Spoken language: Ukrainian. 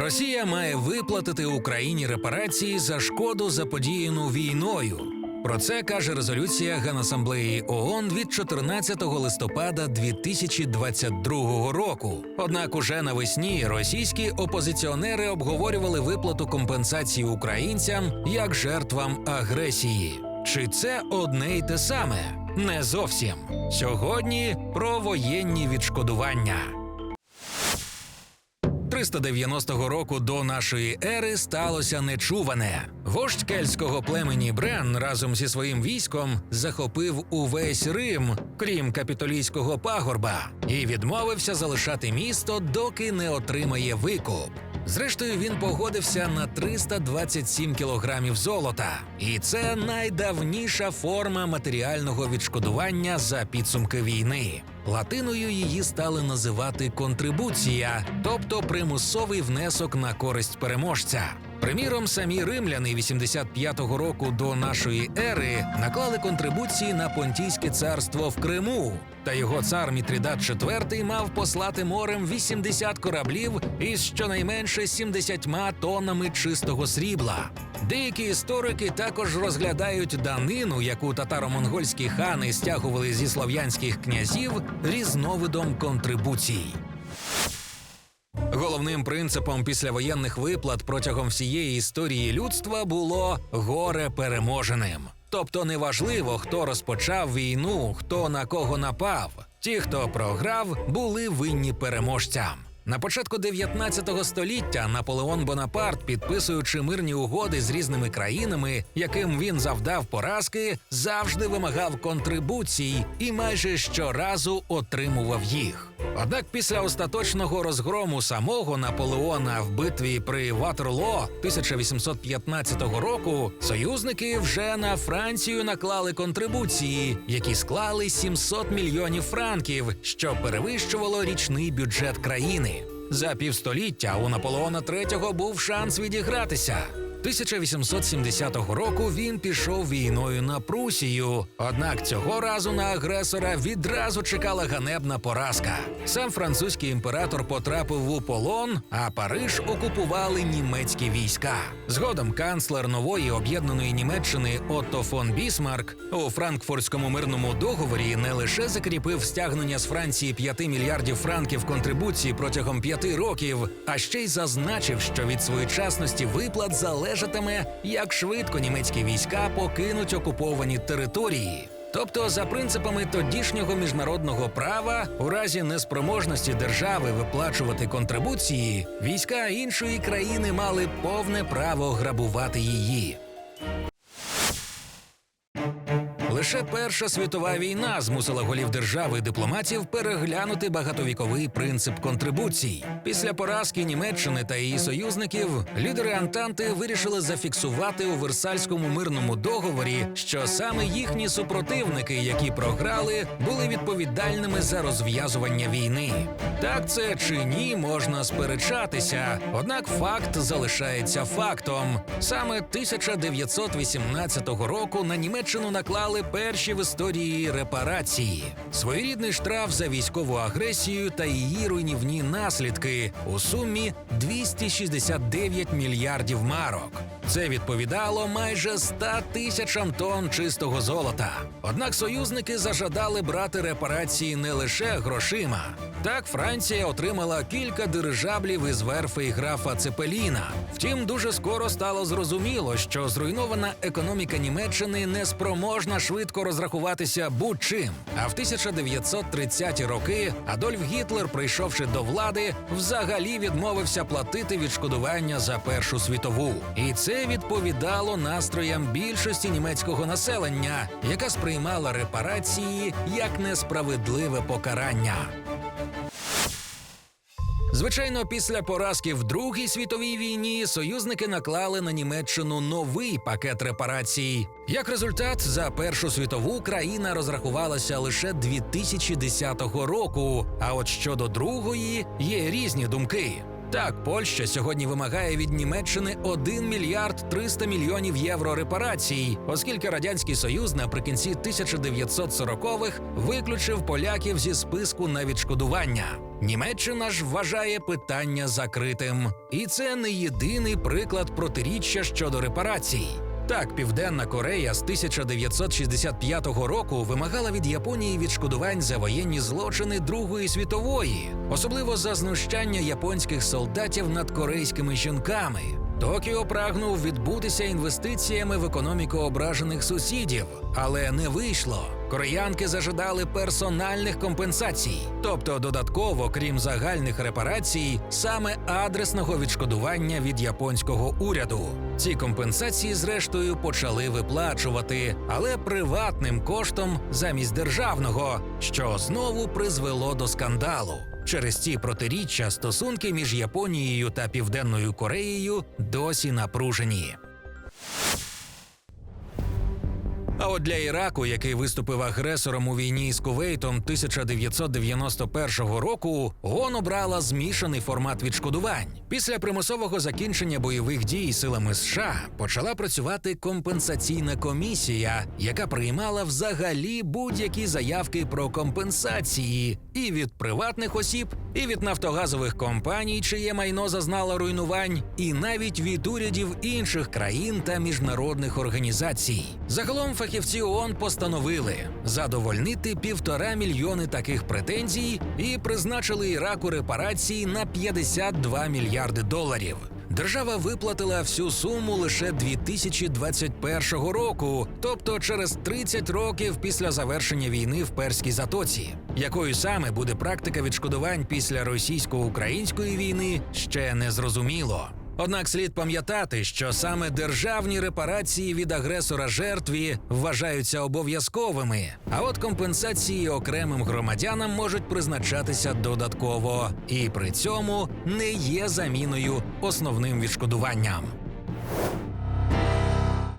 Росія має виплатити Україні репарації за шкоду заподіяну війною. Про це каже резолюція Генасамблеї ООН від 14 листопада 2022 року. Однак уже навесні російські опозиціонери обговорювали виплату компенсації українцям як жертвам агресії. Чи це одне й те саме? Не зовсім. Сьогодні про воєнні відшкодування. 390 року до нашої ери сталося нечуване. Вождь кельтського племені Брен разом зі своїм військом захопив увесь Рим, крім капітолійського пагорба, і відмовився залишати місто, доки не отримає викуп. Зрештою, він погодився на 327 кілограмів золота, і це найдавніша форма матеріального відшкодування за підсумки війни. Латиною її стали називати контрибуція, тобто примусовий внесок на користь переможця. Приміром, самі римляни 85-го року до нашої ери наклали контрибуції на Понтійське царство в Криму. Та його цар Мітрідат IV мав послати морем 80 кораблів із щонайменше 70 тоннами чистого срібла. Деякі історики також розглядають данину, яку татаро-монгольські хани стягували зі слов'янських князів різновидом контрибуцій. Головним принципом післявоєнних виплат протягом всієї історії людства було горе переможеним. Тобто неважливо, хто розпочав війну, хто на кого напав. Ті, хто програв, були винні переможцям. На початку 19 століття Наполеон Бонапарт, підписуючи мирні угоди з різними країнами, яким він завдав поразки, завжди вимагав контрибуцій і майже щоразу отримував їх. Однак після остаточного розгрому самого Наполеона в битві при Ватерло 1815 року союзники вже на Францію наклали контрибуції, які склали 700 мільйонів франків, що перевищувало річний бюджет країни. За півстоліття у Наполеона III був шанс відігратися. 1870 року він пішов війною на Прусію. Однак цього разу на агресора відразу чекала ганебна поразка. Сам французький імператор потрапив у полон, а Париж окупували німецькі війська. Згодом канцлер нової об'єднаної Німеччини Отто фон Бісмарк у Франкфуртському мирному договорі не лише закріпив стягнення з Франції 5 мільярдів франків контрибуції протягом п'яти років, а ще й зазначив, що від своєчасності виплат залежатиме, як швидко німецькі війська покинуть окуповані території. Тобто, за принципами тодішнього міжнародного права, у разі неспроможності держави виплачувати контрибуції, війська іншої країни мали повне право грабувати її. Лише Перша світова війна змусила голів держави і дипломатів переглянути багатовіковий принцип контрибуцій. Після поразки Німеччини та її союзників лідери Антанти вирішили зафіксувати у Версальському мирному договорі, що саме їхні супротивники, які програли, були відповідальними за розв'язування війни. Так це чи ні, можна сперечатися, однак факт залишається фактом. Саме 1918 року на Німеччину наклали перші в історії репарації, своєрідний штраф за військову агресію та її руйнівні наслідки у сумі 269 мільярдів марок. Це відповідало майже 100 тисячам тонн чистого золота. Однак союзники зажадали брати репарації не лише грошима. Так, Франція отримала кілька дирижаблів із верфей графа Цепеліна. Втім, дуже скоро стало зрозуміло, що зруйнована економіка Німеччини не спроможна швидко розрахуватися будь-чим. А в 1930-ті роки Адольф Гітлер, прийшовши до влади, взагалі відмовився платити відшкодування за Першу світову. І це відповідало настроям більшості німецького населення, яка сприймала репарації як несправедливе покарання. Звичайно, після поразки в Другій світовій війні союзники наклали на Німеччину новий пакет репарацій. Як результат, за Першу світову країна розрахувалася лише 2010 року. А от щодо другої є різні думки. Так, Польща сьогодні вимагає від Німеччини 1 мільярд 300 мільйонів євро репарацій, оскільки радянський союз наприкінці 1940-х виключив поляків зі списку на відшкодування. Німеччина ж вважає питання закритим, і це не єдиний приклад протиріччя щодо репарацій. Так, Південна Корея з 1965 року вимагала від Японії відшкодувань за воєнні злочини Другої світової, особливо за знущання японських солдатів над корейськими жінками. Токіо прагнув відбутися інвестиціями в економіку ображених сусідів, але не вийшло. Кореянки зажадали персональних компенсацій, тобто додатково, крім загальних репарацій, саме адресного відшкодування від японського уряду. Ці компенсації, зрештою, почали виплачувати, але приватним коштом замість державного, що знову призвело до скандалу. Через ці протиріччя стосунки між Японією та Південною Кореєю досі напружені. А от для Іраку, який виступив агресором у війні з Кувейтом 1991 року, ООН обрала змішаний формат відшкодувань. Після примусового закінчення бойових дій силами США почала працювати компенсаційна комісія, яка приймала взагалі будь-які заявки про компенсації і від приватних осіб, і від нафтогазових компаній, чиє майно зазнало руйнувань, і навіть від урядів інших країн та міжнародних організацій. Загалом фахівці ООН постановили задовольнити півтора мільйони таких претензій і призначили Іраку репарації на 52 мільярди доларів. Держава виплатила всю суму лише 2021 року, тобто через 30 років після завершення війни в Перській затоці. Якою саме буде практика відшкодувань після російсько-української війни, ще не зрозуміло. Однак слід пам'ятати, що саме державні репарації від агресора жертві вважаються обов'язковими, а от компенсації окремим громадянам можуть призначатися додатково, і при цьому не є заміною основним відшкодуванням.